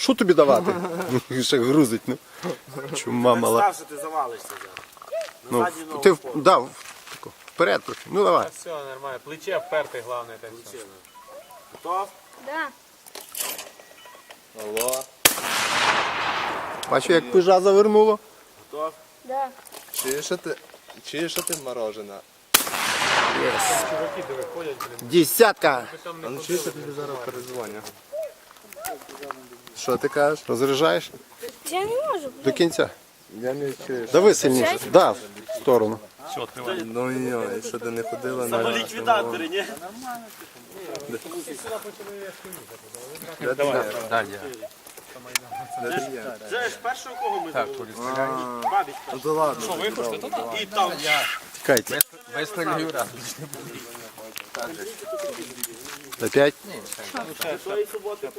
Що тобі давати? Ще грузить, ну. Чума мала. Став, що ти завалишся зараз. Ну, Назад ногу ти в- дав тако, вперед трохи. Ну давай. Все нормально. Плече вперте, головне. Так все. Готов? Да. Алло, Бачу, як пижа завернуло. Готов? Да. чуєш, що ти, чуєш, що ти морожена? Чуваки, де виходять, блін. Десятка. А ну чуєш, я тобі зараз перезвоню. Що ти кажеш? Розряджаєш Я не можу. до кінця. Я не чую. Дави сильніше. Да, в сторону. Ну і що ти не ходила на Самі ліквідатори, ні? Де ти є? Де ти є? Це ж першого кого ми завели? Бабіч Ну то ладно. Що, І там. Тікайте. Опять? Суботи.